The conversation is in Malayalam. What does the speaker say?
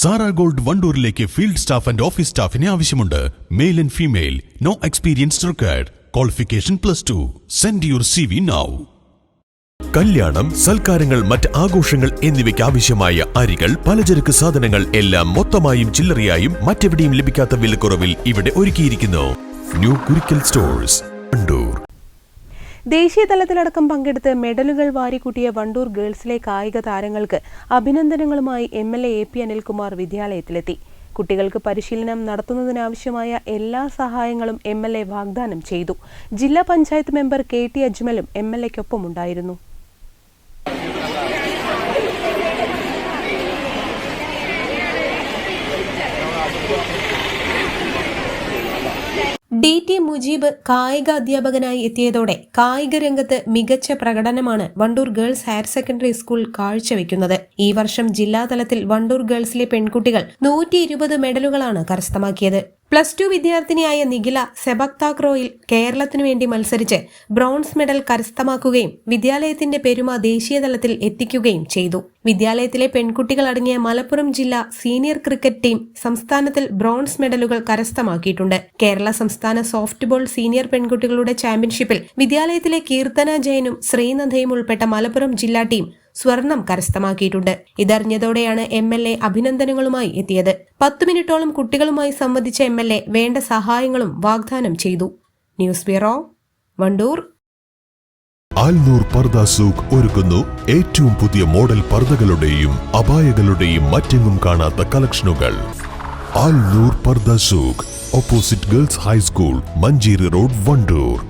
സാറ ഗോൾഡ് വണ്ടൂരിലേക്ക് ഫീൽഡ് സ്റ്റാഫ് ആൻഡ് ഓഫീസ് സ്റ്റാഫിനെ ആവശ്യമുണ്ട്. Male and female. No experience required. Qualification plus two. Send your C V now കല്യാണം സൽക്കാരങ്ങൾ മറ്റ് ആഘോഷങ്ങൾ എന്നിവയ്ക്ക് ആവശ്യമായ അരികൾ പലചരക്ക് സാധനങ്ങൾ എല്ലാം മൊത്തമായും ചില്ലറയായും മറ്റെവിടെയും ലഭിക്കാത്ത വിലക്കുറവിൽ ഇവിടെ ഒരുക്കിയിരിക്കുന്നു. ന്യൂ കുരിക്കൽ സ്റ്റോഴ്സ് വണ്ടൂർ ദേശീയ തലത്തിലടക്കം പങ്കെടുത്ത് മെഡലുകൾ വാരിക്കൂട്ടിയ വണ്ടൂർ ഗേൾസിലെ കായിക താരങ്ങൾക്ക് അഭിനന്ദനങ്ങളുമായി M L A A P Anilkumar വിദ്യാലയത്തിലെത്തി. കുട്ടികൾക്ക് പരിശീലനം നടത്തുന്നതിനാവശ്യമായ എല്ലാ സഹായങ്ങളും എം എൽ എ വാഗ്ദാനം ചെയ്തു. ജില്ലാ പഞ്ചായത്ത് മെമ്പർ കെ ടി അജ്മലും എം എൽ എക്കൊപ്പമുണ്ടായിരുന്നു ഡി ടി മുജീബ് കായിക അധ്യാപകനായി എത്തിയതോടെ കായിക രംഗത്ത് മികച്ച പ്രകടനമാണ് Wandoor girls higher secondary school കാഴ്ചവെക്കുന്നത്. ഈ വർഷം ജില്ലാതലത്തിൽ വണ്ടൂർ ഗേൾസിലെ പെൺകുട്ടികൾ നൂറ്റി മെഡലുകളാണ് കരസ്ഥമാക്കിയത്. പ്ലസ് ടു വിദ്യാർത്ഥിനിയായ നിഖില സെബക്താക്രോയിൽ കേരളത്തിനു വേണ്ടി മത്സരിച്ച് ബ്രോൺസ് മെഡൽ കരസ്ഥമാക്കുകയും വിദ്യാലയത്തിന്റെ പെരുമ ദേശീയതലത്തിൽ എത്തിക്കുകയും ചെയ്തു. വിദ്യാലയത്തിലെ പെൺകുട്ടികൾ അടങ്ങിയ മലപ്പുറം ജില്ലാ സീനിയർ ക്രിക്കറ്റ് ടീം സംസ്ഥാനത്തിൽ ബ്രോൺസ് മെഡലുകൾ കരസ്ഥമാക്കിയിട്ടുണ്ട്. കേരള സംസ്ഥാന സോഫ്റ്റ്ബോൾ സീനിയർ പെൺകുട്ടികളുടെ ചാമ്പ്യൻഷിപ്പിൽ വിദ്യാലയത്തിലെ കീർത്തന ജയനും ശ്രീനന്ദയും ഉൾപ്പെട്ട മലപ്പുറം ജില്ലാ ടീം സ്വർണം കരസ്ഥമാക്കിയിട്ടുണ്ട്. ഇതറിഞ്ഞതോടെയാണ് എം എൽ എ അഭിനന്ദനങ്ങളുമായി എത്തിയത്. പത്ത് മിനിറ്റോളം കുട്ടികളുമായി സംവദിച്ച എം എൽ എ വേണ്ട സഹായങ്ങളും വാഗ്ദാനം ചെയ്തു. News bureau Wandoor. അൽനൂർ പർദ സൂഖ് ഒരുക്കുന്നു. ഏറ്റവും പുതിയ മോഡൽ പർദകളുടെയും അപായകളുടെയും മറ്റെങ്ങും കാണാത്ത കളക്ഷനുകൾ. അൽനൂർ പർദ സൂഖ്. Opposite girls high school Manjeri road Wandoor.